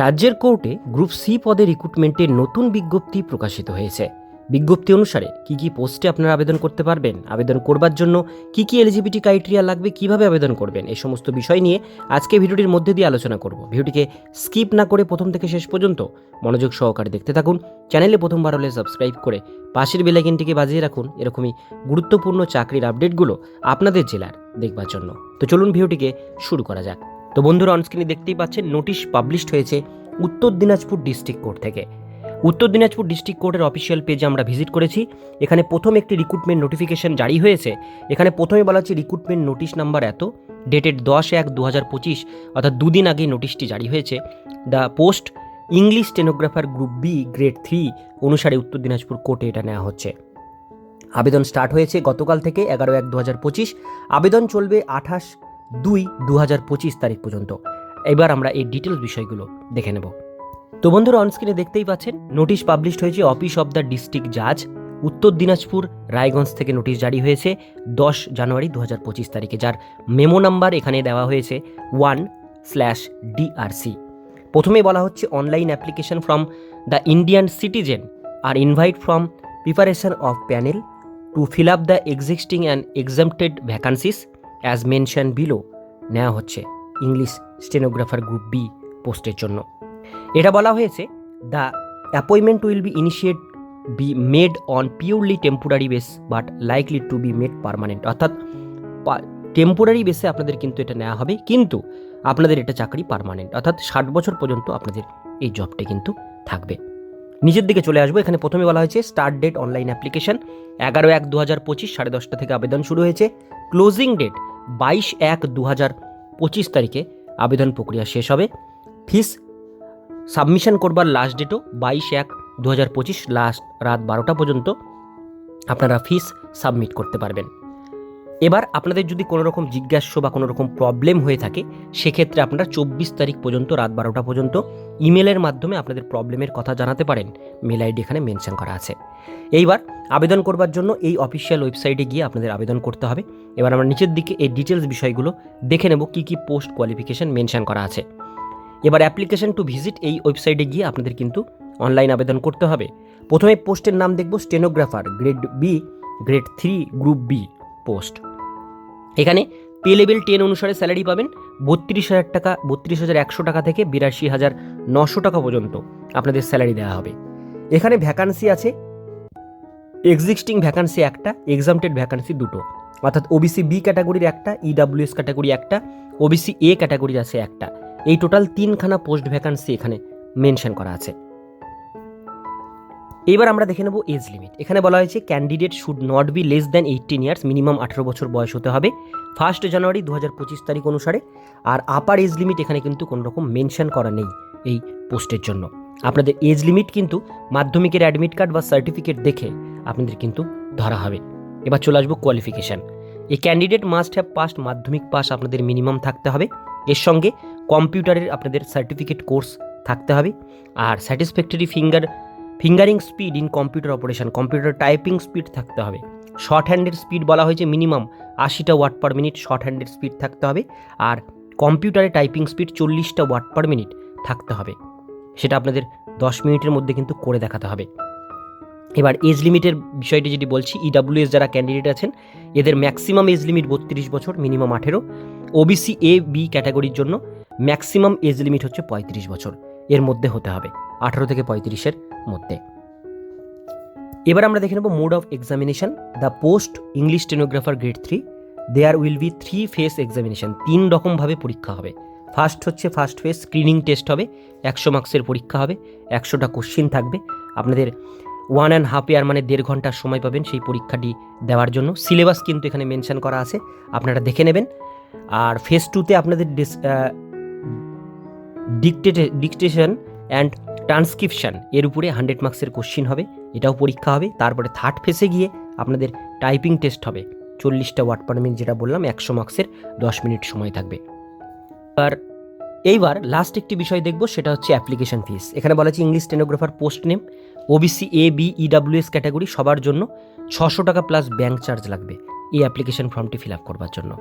রাজ্যের কোর্টে group C পদে রিক্রুটমেন্টের নতুন বিজ্ঞপ্তি প্রকাশিত হয়েছে। বিজ্ঞপ্তি অনুসারে কি কি পোস্টে আপনারা আবেদন করতে পারবেন, আবেদন করবার জন্য কি কি এলিজিবিলিটি ক্রাইটেরিয়া লাগবে, কীভাবে আবেদন করবেন, এই সমস্ত বিষয় নিয়ে আজকে ভিডিওটির মধ্যে দিয়ে আলোচনা করব। ভিডিওটিকে স্কিপ না করে প্রথম থেকে শেষ পর্যন্ত মনোযোগ সহকারে দেখতে থাকুন, চ্যানেলে প্রথমবার হলে সাবস্ক্রাইব করে পাশের বেলাইকিনটিকে বাজিয়ে রাখুন, এরকমই গুরুত্বপূর্ণ চাকরির আপডেটগুলো আপনাদের জেলার দেখবার জন্য। তো চলুন ভিডিওটিকে শুরু করা যাক। তো বন্ধুরা অনস্ক্রিনে দেখতেই পাচ্ছেন নোটিশ পাবলিশড হয়েছে উত্তর দিনাজপুর ডিস্ট্রিক্ট কোর্ট থেকে। উত্তর দিনাজপুর ডিস্ট্রিক্ট কোর্টের অফিসিয়াল পেজে আমরা ভিজিট করেছি। এখানে প্রথম একটি রিক্রুটমেন্ট নোটিফিকেশন জারি হয়েছে। এখানে প্রথমে বলা হচ্ছে রিক্রুটমেন্ট নোটিশ নাম্বার এত ডেটেড দশ এক দু হাজার পঁচিশ, অর্থাৎ দুদিন আগেই নোটিশটি জারি হয়েছে। The post English stenographer group B grade three অনুসারে উত্তর দিনাজপুর কোর্টে এটা নেওয়া হচ্ছে। আবেদন স্টার্ট হয়েছে গতকাল থেকে এগারো এক দু হাজার পঁচিশ। আবেদন চলবে আঠাশ দুই দু হাজার পঁচিশ তারিখ পর্যন্ত। এবার আমরা এই ডিটেলস বিষয়গুলো দেখে নেব। তো বন্ধুরা অনস্ক্রিনে দেখতেই পাচ্ছেন নোটিশ পাবলিশড হয়েছে অফিস অব দ্য ডিস্ট্রিক্ট জাজ উত্তর দিনাজপুর, রায়গঞ্জ থেকে নোটিশ জারি হয়েছে দশ জানুয়ারি দু হাজার পঁচিশ তারিখে, যার মেমো নাম্বার এখানে দেওয়া হয়েছে ওয়ান স্ল্যাশ ডিআরসি প্রথমে বলা হচ্ছে online application from the Indian citizen are invite from preparation of panel to fill up the existing and exempted vacancies as mention below নেওয়া হচ্ছে ইংলিশ স্টেনোগ্রাফার গ্রুপ বি পোস্টের জন্য। এটা বলা হয়েছে the appointment will be initiate be made on purely temporary base but likely to be made permanent অর্থাৎ temporary বেসে আপনাদের কিন্তু এটা নেওয়া হবে, কিন্তু আপনাদের এটা চাকরি পারমানেন্ট অর্থাৎ, ষাট বছর পর্যন্ত আপনাদের এই জবটা কিন্তু থাকবে। নিজের দিকে চলে আসব, এখানে প্রথমে বলা হয়েছে স্টার্ট ডেট অনলাইন অ্যাপ্লিকেশন এগারো এক দু হাজার পঁচিশ সাড়ে দশটা থেকে আবেদন শুরু হয়েছে। ক্লোজিং ডেট বাইশ এক দু হাজার পঁচিশ তারিখে আবেদন প্রক্রিয়া শেষ হবে। ফিস সাবমিশন করবার লাস্ট ডেটও বাইশ এক দু হাজার পঁচিশ লাস্ট রাত বারোটা পর্যন্ত আপনারা ফিস সাবমিট করতে পারবেন। এবার আপনাদের যদি কোনো রকম জিজ্ঞাস্য বা কোনো রকম প্রবলেম হয়ে থাকে, সেক্ষেত্রে আপনারা চব্বিশ তারিখ পর্যন্ত, রাত বারোটা পর্যন্ত ইমেলের মাধ্যমে আপনাদের প্রবলেমের কথা জানাতে পারেন। মেল আইডি এখানে মেনশন করা আছে। এইবার আবেদন করবার জন্য এই অফিসিয়াল ওয়েবসাইটে গিয়ে আপনাদের আবেদন করতে হবে। এবার আমরা নিচের দিকে এই ডিটেলস বিষয়গুলো দেখে নেব কী কী পোস্ট কোয়ালিফিকেশন মেনশন করা আছে। এবার অ্যাপ্লিকেশন টু ভিজিট এই ওয়েবসাইটে গিয়ে আপনাদের কিন্তু অনলাইন আবেদন করতে হবে। প্রথমে পোস্টের নাম দেখব stenographer, grade B, grade three, group B, post. এখানে পে লেভেল টেন অনুসারে স্যালারি পাবেন বত্রিশ হাজার টাকা, বত্রিশ হাজার একশো টাকা থেকে বিরাশি হাজার নশো টাকা পর্যন্ত আপনাদের স্যালারি দেওয়া হবে। এখানে ভ্যাকান্সি আছে এক্সিস্টিং ভ্যাকান্সি একটা এক্সামটেড ভ্যাকান্সি দুটো। অর্থাৎ ওবিসি বি ক্যাটাগরির একটা ইডাব্লিউএস ক্যাটাগরি একটা ওবিসি এ ক্যাটাগরির আছে একটা। এই টোটাল তিনখানা পোস্ট ভ্যাকান্সি এখানে মেনশন করা আছে। এবার আমরা দেখে নেব এজ লিমিট এখানে বলা হয়েছে candidate should not be less than eighteen years minimum আঠেরো বছর বয়স হতে হবে। ফার্স্ট জানুয়ারি দু হাজার পঁচিশ তারিখ অনুসারে। আর আপার এজ লিমিট এখানে কিন্তু কোনো রকম মেনশন করা নেই এই পোস্টের জন্য। আপনাদের এজ লিমিট কিন্তু মাধ্যমিকের অ্যাডমিট কার্ড বা সার্টিফিকেট দেখে আপনাদের কিন্তু ধরা হবে। এবার চলে আসব কোয়ালিফিকেশান এই candidate must have passed Madhyamik pass আপনাদের মিনিমাম থাকতে হবে। এর সঙ্গে কম্পিউটারের আপনাদের সার্টিফিকেট কোর্স থাকতে হবে। আর satisfactory finger fingering speed in computer operation. Computer typing speed থাকতে হবে। শর্ট হ্যান্ডের স্পিড বলা হয়েছে মিনিমাম আশিটা ওয়াট পার মিনিট শর্ট হ্যান্ডের স্পিড থাকতে হবে আর কম্পিউটারে টাইপিং স্পিড চল্লিশটা ওয়াট পার মিনিট থাকতে হবে। সেটা আপনাদের দশ মিনিটের মধ্যে কিন্তু করে দেখাতে হবে। এবার এজ লিমিটের বিষয়টি যেটি বলছি ইডাব্লিউএস যারা ক্যান্ডিডেট আছেন, এদের ম্যাক্সিমাম এজ লিমিট বত্রিশ বছর মিনিমাম আঠেরো। ওবিসি এ বি ক্যাটাগরির জন্য ম্যাক্সিমাম এজ লিমিট হচ্ছে পঁয়ত্রিশ বছর। এর মধ্যে হতে হবে। আঠেরো থেকে পঁয়ত্রিশের মধ্যে। এবার আমরা দেখে নেব mode of examination, the post English stenographer grade three. There will be three phase examination, তিন রকমভাবে পরীক্ষা হবে। ফার্স্ট হচ্ছে ফার্স্ট ফেস, স্ক্রিনিং টেস্ট হবে, একশো মার্কসের পরীক্ষা হবে, একশোটা কোশ্চিন থাকবে। আপনাদের ওয়ান অ্যান্ড হাফ ইয়ার মানে দেড় ঘণ্টার সময় পাবেন সেই পরীক্ষাটি দেওয়ার জন্য। সিলেবাস কিন্তু এখানে মেনশন করা আছে, আপনারা দেখে নেবেন। আর ফেস টুতে আপনাদের ডিস ডিকটেটে ডিকটেশন অ্যান্ড ট্রান্সক্রিপশন এর উপরে হান্ড্রেড মার্কসের কোশ্চিন হবে, এটাও পরীক্ষা হবে, তারপরে থার্ড ফেসে গিয়ে আপনাদের টাইপিং টেস্ট হবে। চল্লিশটা ওয়ার্ড পার মিনিট যেটা বললাম, একশো মার্কসের দশ মিনিট সময় থাকবে। আর এইবার লাস্ট একটি বিষয় দেখব, সেটা হচ্ছে অ্যাপ্লিকেশন ফিস এখানে বলা হচ্ছে English stenographer post name OBC A B EWS category সবার জন্য ছশো টাকা প্লাস ব্যাঙ্ক চার্জ লাগবে এই অ্যাপ্লিকেশন ফর্মটি ফিল আপ করবার জন্য।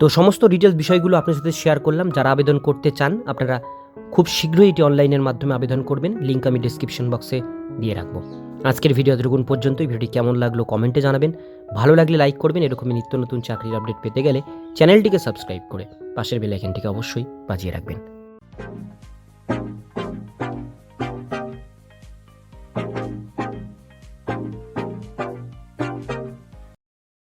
তো সমস্ত ডিটেলস বিষয়গুলো আপনার সাথে শেয়ার করলাম। যারা আবেদন করতে চান, আপনারা খুব শীঘ্রই এটি অনলাইনের মাধ্যমে আবেদন করবেন। লিঙ্ক আমি ডিসক্রিপশন বক্সে দিয়ে রাখব। আজকের ভিডিও এতটুকুন পর্যন্ত ভিডিওটি কেমন লাগল কমেন্টে জানাবেন। ভালো লাগলে লাইক করবেন। এরকমই নিত্য নতুন চাকরির আপডেট পেতে গেলে চ্যানেলটিকে সাবস্ক্রাইব করে পাশের বেল আইকনটিকে অবশ্যই বাজিয়ে রাখবেন।